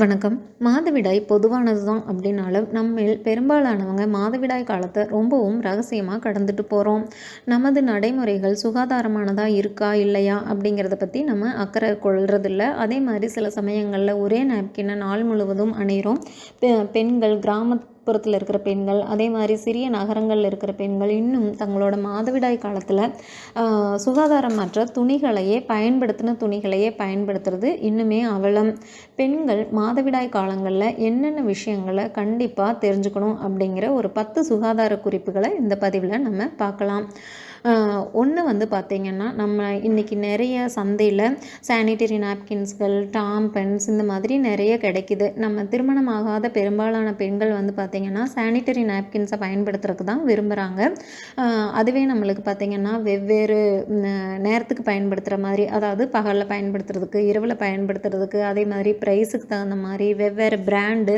வணக்கம். மாதவிடாய் பொதுவானது தான் அப்படின்னாலும் நம்மில் பெரும்பாலானவங்க மாதவிடாய் காலத்தை ரொம்பவும் ரகசியமாக கடந்துட்டு போகிறோம் நமது நடைமுறைகள் சுகாதாரமானதாக இருக்கா இல்லையா அப்படிங்கிறத பற்றி நம்ம அக்கறை கொள்றதில்ல. அதே மாதிரி சில சமயங்களில் ஒரே நாப்கினை நாள் முழுவதும் அணிகிறோம் பெண்கள் கிராம புறத்தில் இருக்கிற பெண்கள் அதே மாதிரி சிறிய நகரங்களில் இருக்கிற பெண்கள் இன்னும் தங்களோட மாதவிடாய் காலத்தில் சுகாதாரமற்ற துணிகளையே பயன்படுத்தின துணிகளையே பயன்படுத்துறது இன்னுமே அவலம். பெண்கள் மாதவிடாய் காலங்களில் என்னென்ன விஷயங்களை கண்டிப்பாக தெரிஞ்சுக்கணும் அப்படிங்கிற ஒரு பத்து சுகாதார குறிப்புகளை இந்த பதிவில் நம்ம பார்க்கலாம். ஒன்று வந்து பார்த்திங்கன்னா நம்ம இன்றைக்கி நிறைய சந்தையில் சானிட்டரி நாப்கின்ஸ்கள் டாம்பன்ஸ் இந்த மாதிரி நிறைய கிடைக்கிது. நம்ம திருமணமாகாத பெரும்பாலான பெண்கள் வந்து பார்த்திங்கன்னா சானிட்டரி நாப்கின்ஸை பயன்படுத்துறதுக்கு தான் விரும்புகிறாங்க அதுவே நம்மளுக்கு பார்த்திங்கன்னா வெவ்வேறு நேரத்துக்கு பயன்படுத்துகிற மாதிரி அதாவது பகலில் பயன்படுத்துறதுக்கு இரவில் பயன்படுத்துறதுக்கு அதே மாதிரி ப்ரைஸுக்கு தகுந்த மாதிரி வெவ்வேறு பிராண்டு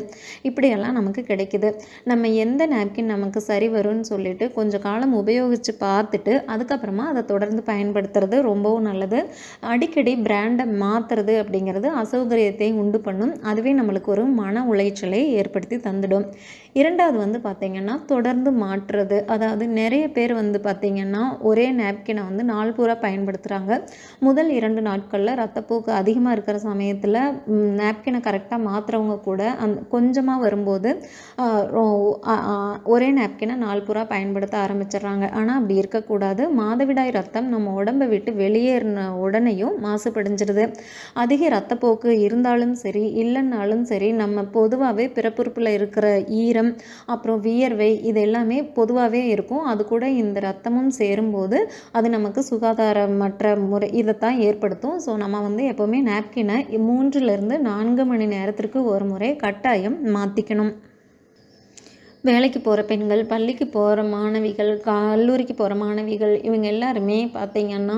இப்படியெல்லாம் நமக்கு கிடைக்கிது. நம்ம எந்த நாப்கின் நமக்கு சரி வரும்னு சொல்லிட்டு கொஞ்சம் காலம் உபயோகித்து பார்த்துட்டு பண்ணிவிட்டு அதுக்கப்புறமா அதை தொடர்ந்து பயன்படுத்துறது ரொம்பவும் நல்லது. அடிக்கடி பிராண்டை மாற்றுறது அப்படிங்கிறது அசௌகரியத்தை உண்டு பண்ணும். அதுவே நம்மளுக்கு ஒரு மன உளைச்சலை ஏற்படுத்தி தந்துடும். இரண்டாவது வந்து பார்த்திங்கன்னா தொடர்ந்து மாற்றுறது. அதாவது நிறைய பேர் வந்து பார்த்திங்கன்னா ஒரே நாப்கினை வந்து நாள் பூரா பயன்படுத்துகிறாங்க முதல் இரண்டு நாட்களில் ரத்தப்போக்கு அதிகமாக இருக்கிற சமயத்தில் நாப்கினை கரெக்டாக மாற்றுறவங்க கூட அந் கொஞ்சமாக வரும்போது ஒரே நாப்கினை நாள் பூரா பயன்படுத்த ஆரம்பிச்சிடுறாங்க. ஆனால் அப்படி இருக்கக்கூடாது. இருக்கக்கூடாது மாதவிடாய் ரத்தம் நம்ம உடம்பை விட்டு வெளியேறின உடனேயும் மாசுபடிஞ்சிருது. அதிக ரத்தப்போக்கு இருந்தாலும் சரி இல்லைன்னாலும் சரி நம்ம பொதுவாகவே பிறப்புறுப்பில் இருக்கிற ஈரம் அப்புறம் வியர்வை இது எல்லாமே பொதுவாகவே இருக்கும். அது கூட இந்த ரத்தமும் சேரும்போது அது நமக்கு சுகாதாரமற்ற முறை இதைத்தான் ஏற்படுத்தும். ஸோ நம்ம வந்து எப்போவுமே நாப்கினை மூன்றுலேருந்து நான்கு மணி நேரத்திற்கு ஒரு முறை கட்டாயம் மாற்றிக்கணும் வேலைக்கு போகிற பெண்கள் பள்ளிக்கு போகிற மாணவிகள் கல்லூரிக்கு போகிற மாணவிகள் இவங்க எல்லாருமே பார்த்திங்கன்னா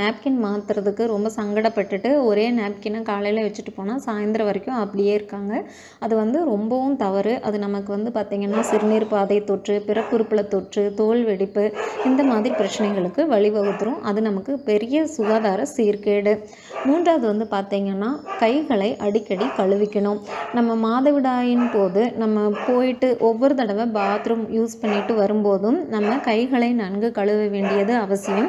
நாப்கின் மாற்றுறதுக்கு ரொம்ப சங்கடப்பட்டுட்டு ஒரே நாப்கினை காலையில் வச்சுட்டு போனால் சாயந்தரம் வரைக்கும் அப்படியே இருக்காங்க. அது வந்து ரொம்பவும் தவறு. அது நமக்கு வந்து பார்த்திங்கன்னா சிறுநீர் பாதை தொற்று பிறப்புறுப்பில் தொற்று தோல் வெடிப்பு இந்த மாதிரி பிரச்சனைகளுக்கு வழிவகுத்துரும். அது நமக்கு பெரிய சுகாதார சீர்கேடு. மூன்றாவது வந்து பார்த்திங்கன்னா கைகளை அடிக்கடி கழுவிக்கணும். நம்ம மாதவிடாயின் போது நம்ம போயிட்டு ஒவ்வொரு ஒரு தடவை பாத்ரூம் யூஸ் பண்ணிட்டு வரும்போதும் நம்ம கைகளை நன்கு கழுவ வேண்டியது அவசியம்.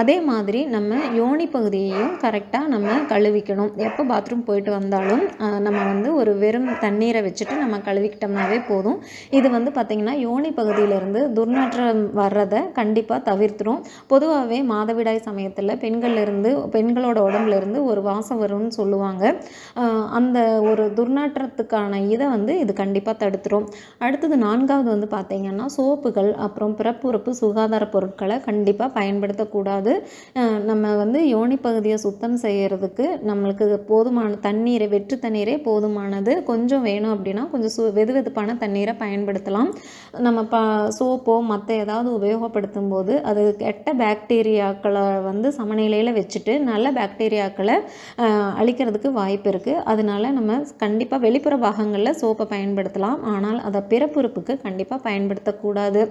அதே மாதிரி நம்ம யோனி பகுதியையும் கரெக்டாக நம்ம கழுவிக்கணும். எப்போ பாத்ரூம் போயிட்டு வந்தாலும் நம்ம வந்து ஒரு வெறும் தண்ணீரை வச்சுட்டு நம்ம கழுவிக்கிட்டோம்னாவே போதும். இது வந்து பார்த்திங்கன்னா யோனி பகுதியிலேருந்து துர்நாற்றம் வர்றதை கண்டிப்பாக தவிர்த்துரும். பொதுவாகவே மாதவிடாய் சமயத்தில் பெண்கள்லேருந்து பெண்களோட உடம்புலேருந்து ஒரு வாசம் வரும்னு சொல்லுவாங்க. அந்த ஒரு துர்நாற்றத்துக்கான இதை வந்து இது கண்டிப்பாக தடுத்துரும். அடுத்தது நான்காவது வந்து பார்த்திங்கன்னா சோப்புகள் அப்புறம் பிறப்புறுப்பு சுகாதார பொருட்களை கண்டிப்பாக பயன்படுத்தக்கூடாது. நம்ம வந்து யோனி பகுதியை சுத்தம் செய்கிறதுக்கு நம்மளுக்கு போதுமான தண்ணீரை வெற்று தண்ணீரே போதுமானது. கொஞ்சம் வேணும் அப்படின்னா கொஞ்சம் சு வெது வெதுப்பான தண்ணீரை பயன்படுத்தலாம். நம்ம ப சோப்போ மற்ற ஏதாவது உபயோகப்படுத்தும் போது அது கெட்ட பாக்டீரியாக்களை வந்து சமநிலையில் வச்சுட்டு நல்ல பாக்டீரியாக்களை அழிக்கிறதுக்கு வாய்ப்பு இருக்குது அதனால நம்ம கண்டிப்பாக வெளிப்புற பாகங்களில் சோப்பை பயன்படுத்தலாம். ஆனால் அதை பிறப்புறுப்புக்கு கண்டிப்பாக பயன்படுத்தக்கூடாது.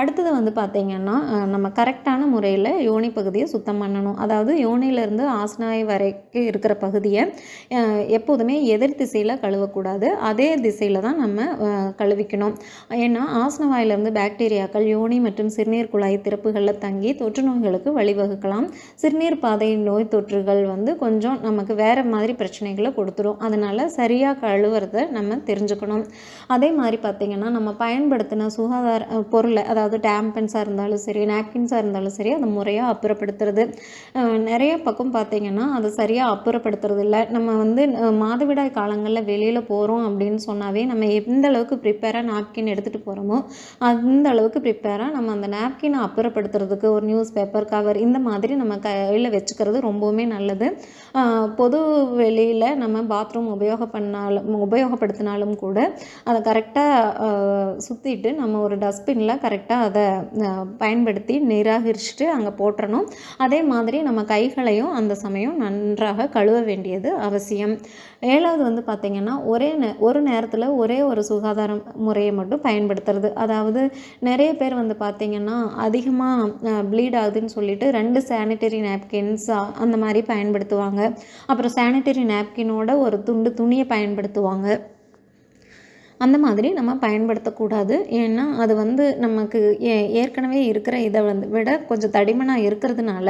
அடுத்தது வந்து பார்த்திங்கன்னா நம்ம கரெக்டான முறையில் யோனி பகுதியை சுத்தம் பண்ணணும். அதாவது யோனியிலேருந்து ஆசனாய் வரைக்கும் இருக்கிற பகுதியை எப்போதுமே எதிர் திசையில் கழுவக்கூடாது. அதே திசையில் தான் நம்ம கழுவிக்கணும். ஏன்னா ஆசனவாயிலிருந்து பாக்டீரியாக்கள் யோனி மற்றும் சிறுநீர் குழாய் திறப்புகளில் தங்கி தொற்று நோய்களுக்கு வழிவகுக்கலாம். சிறுநீர் பாதை நோய் தொற்றுகள் வந்து கொஞ்சம் நமக்கு வேறு மாதிரி பிரச்சனைகளை கொடுத்துரும். அதனால் சரியாக கழுவுறத நம்ம தெரிஞ்சுக்கணும். அதே மாதிரி பார்த்திங்கன்னா பார்த்திங்கன்னா நம்ம பயன்படுத்தின சுகாதார பொருளை அதாவது டேம்பன்ஸாக இருந்தாலும் சரி நாப்கின்ஸாக இருந்தாலும் சரி அதை முறையாக அப்புறப்படுத்துறது. நிறைய பக்கம் பார்த்திங்கன்னா அதை சரியாக அப்புறப்படுத்துறது இல்லை. நம்ம வந்து மாதவிடாய் காலங்களில் வெளியில் போகிறோம் அப்படின்னு சொன்னாவே நம்ம எந்த அளவுக்கு ப்ரிப்பேராக நாப்கின் எடுத்துகிட்டு போகிறோமோ அந்த அளவுக்கு ப்ரிப்பேராக நம்ம அந்த நாப்கினை அப்புறப்படுத்துறதுக்கு ஒரு நியூஸ் பேப்பர் கவர் இந்த மாதிரி நம்ம கையில் வச்சுக்கிறது ரொம்பவுமே நல்லது. பொது வெளியில் நம்ம பாத்ரூம் உபயோக பண்ணாலும் உபயோகப்படுத்தினாலும் கூட அதை கரெக்டாக சுற்றிட்டு நம்ம ஒரு டஸ்ட்பினில் கரெக்டாக அதை பயன்படுத்தி நிராகரிச்சுட்டு அங்கே போட்டுறணும். அதே மாதிரி நம்ம கைகளையும் அந்த சமயம் நன்றாக கழுவ வேண்டியது அவசியம். ஏழாவது வந்து பார்த்திங்கன்னா ஒரே நே ஒரு நேரத்தில் ஒரே ஒரு சுகாதார முறையை மட்டும் பயன்படுத்துறது. அதாவது நிறைய பேர் வந்து பார்த்திங்கன்னா அதிகமாக ப்ளீட் ஆகுதுன்னு சொல்லிட்டு ரெண்டு சானிட்டரி நாப்கின்ஸ் அந்த மாதிரி பயன்படுத்துவாங்க. அப்புறம் சானிட்டரி நாப்கினோட ஒரு துண்டு துணியை பயன்படுத்துவாங்க. அந்த மாதிரி நம்ம பயன்படுத்தக்கூடாது. ஏன்னா அது வந்து நமக்கு ஏ ஏற்கனவே இருக்கிற இதை வந்து விட கொஞ்சம் தடிமனாக இருக்கிறதுனால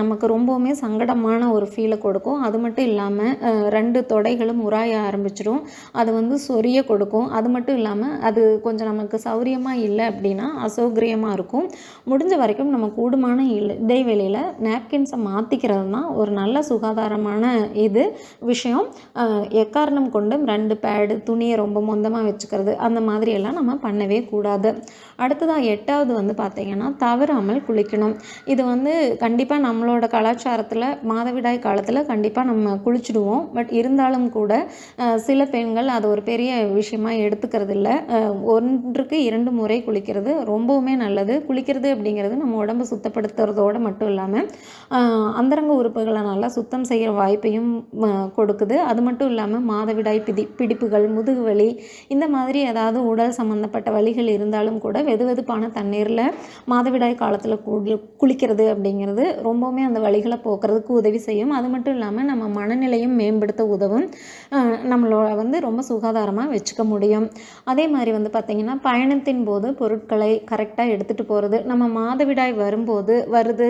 நமக்கு ரொம்பவுமே சங்கடமான ஒரு ஃபீலை கொடுக்கும். அது மட்டும் இல்லாமல் ரெண்டு தொடைகளும் உராய ஆரம்பிச்சிடும் அது வந்து சொரிய கொடுக்கும். அது மட்டும் இல்லாமல் அது கொஞ்சம் நமக்கு சௌரியமாக இல்லை அப்படின்னா அசௌகரியமாக இருக்கும். முடிஞ்ச வரைக்கும் நம்ம கூடுமான இடைவெளியில் நாப்கின்ஸை மாற்றிக்கிறது தான் ஒரு நல்ல சுகாதாரமான இது விஷயம். எக்காரணம் கொண்டும் ரெண்டு பேடு துணியை ரொம்ப சொந்தமாக வச்சுக்கிறது. அந்த மாதிரியெல்லாம் நம்ம பண்ணவே கூடாது. அடுத்ததாக எட்டாவது வந்து பார்த்திங்கன்னா தவறாமல் குளிக்கணும். இது வந்து கண்டிப்பாக நம்மளோட கலாச்சாரத்தில் மாதவிடாய் காலத்தில் கண்டிப்பாக நம்ம குளிச்சுடுவோம். பட் இருந்தாலும் கூட சில பெண்கள் அதை ஒரு பெரிய விஷயமாக எடுத்துக்கிறது இல்லை ஒன்றுக்கு இரண்டு முறை குளிக்கிறது ரொம்பவுமே நல்லது. குளிக்கிறது அப்படிங்கிறது நம்ம உடம்பு சுத்தப்படுத்துறதோடு மட்டும் இல்லாமல் அந்தரங்க உறுப்புகளை நல்லா சுத்தம் செய்கிற வாய்ப்பையும் கொடுக்குது. அது மட்டும் இல்லாமல் மாதவிடாய் பிடி பிடிப்புகள் முதுகுவலி இந்த மாதிரி ஏதாவது உடல் சம்மந்தப்பட்ட வழிகள் இருந்தாலும் கூட வெது வெதுப்பான தண்ணீரில் மாதவிடாய் காலத்தில் குளிக்கிறது அப்படிங்கிறது ரொம்பவுமே அந்த வழிகளை போக்குறதுக்கு உதவி செய்யும். அது மட்டும் இல்லாமல் நம்ம மனநிலையும் மேம்படுத்த உதவும். நம்மளோட வந்து ரொம்ப சுகாதாரமாக வச்சுக்க முடியும். அதே மாதிரி வந்து பார்த்திங்கன்னா பயணத்தின் போது பொருட்களை கரெக்டாக எடுத்துகிட்டு போகிறது நம்ம மாதவிடாய் வரும்போது வருது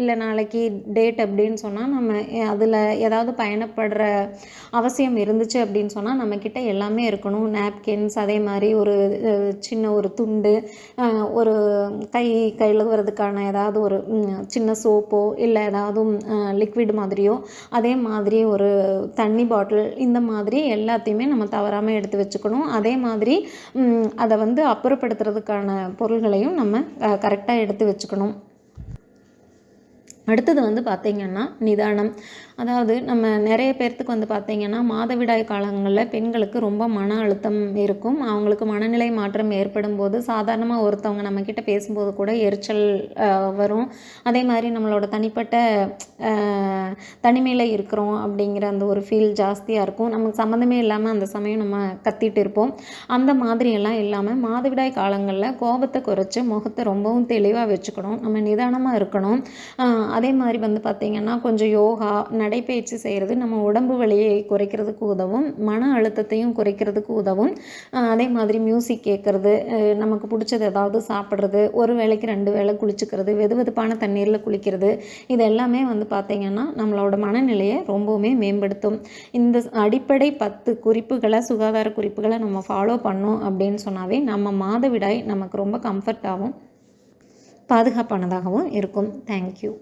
இல்லை நாளைக்கு டேட் அப்படின்னு சொன்னால் நம்ம அதில் ஏதாவது பயணப்படுற அவசியம் இருந்துச்சு அப்படின்னு சொன்னால் நம்மக்கிட்ட எல்லாமே இருக்கணும். நாப்கின்ஸ் அதே மாதிரி ஒரு சின்ன ஒரு துண்டு ஒரு கை கழுவுறதுக்கான ஏதாவது ஒரு சின்ன சோப்போ இல்லை ஏதாவது லிக்விட் மாதிரியோ அதே மாதிரி ஒரு தண்ணி பாட்டில் இந்த மாதிரி எல்லாத்தையுமே நம்ம தவறாமல் எடுத்து வச்சுக்கணும். அதே மாதிரி அதை வந்து அப்புறப்படுத்துறதுக்கான பொருள்களையும் நம்ம கரெக்டாக எடுத்து வச்சுக்கணும். அடுத்தது வந்து பார்த்திங்கன்னா நிதானம். அதாவது நம்ம நிறைய பேர்த்துக்கு வந்து பார்த்திங்கன்னா மாதவிடாய் காலங்களில் பெண்களுக்கு ரொம்ப மன அழுத்தம் இருக்கும். அவங்களுக்கு மனநிலை மாற்றம் ஏற்படும் போது சாதாரணமாக ஒருத்தவங்க நம்மக்கிட்ட பேசும்போது கூட எரிச்சல் வரும். அதே மாதிரி நம்மளோட தனிப்பட்ட தனிமையில் இருக்கிறோம் அப்படிங்கிற அந்த ஒரு ஃபீல் ஜாஸ்தியாக இருக்கும். நமக்கு சம்மந்தமே இல்லாமல் அந்த சமயம் நம்ம கத்திட்டு இருப்போம். அந்த மாதிரியெல்லாம் இல்லாமல் மாதவிடாய் காலங்களில் கோபத்தை குறைச்சி முகத்தை ரொம்பவும் தெளிவாக வச்சுக்கணும். நம்ம நிதானமாக இருக்கணும். அதே மாதிரி வந்து பார்த்திங்கன்னா கொஞ்சம் யோகா நடைப்பயிற்சி செய்கிறது நம்ம உடம்பு வலியை குறைக்கிறதுக்கு உதவும் மன அழுத்தத்தையும் குறைக்கிறதுக்கு உதவும். அதே மாதிரி மியூசிக் கேட்குறது நமக்கு பிடிச்சது ஏதாவது சாப்பிட்றது ஒரு வேளைக்கு ரெண்டு வேளை குளிச்சுக்கிறது வெது வெதுப்பான தண்ணீரில் குளிக்கிறது இது எல்லாமே வந்து பார்த்திங்கன்னா நம்மளோட மனநிலையை ரொம்பவுமே மேம்படுத்தும். இந்த அடிப்படை பத்து குறிப்புகளை சுகாதார குறிப்புகளை நம்ம ஃபாலோ பண்ணோம் அப்படின்னு சொன்னாவே நம்ம மாதவிடாய் நமக்கு ரொம்ப கம்ஃபர்ட்டாகவும் பாதுகாப்பானதாகவும் இருக்கும். தேங்க்யூ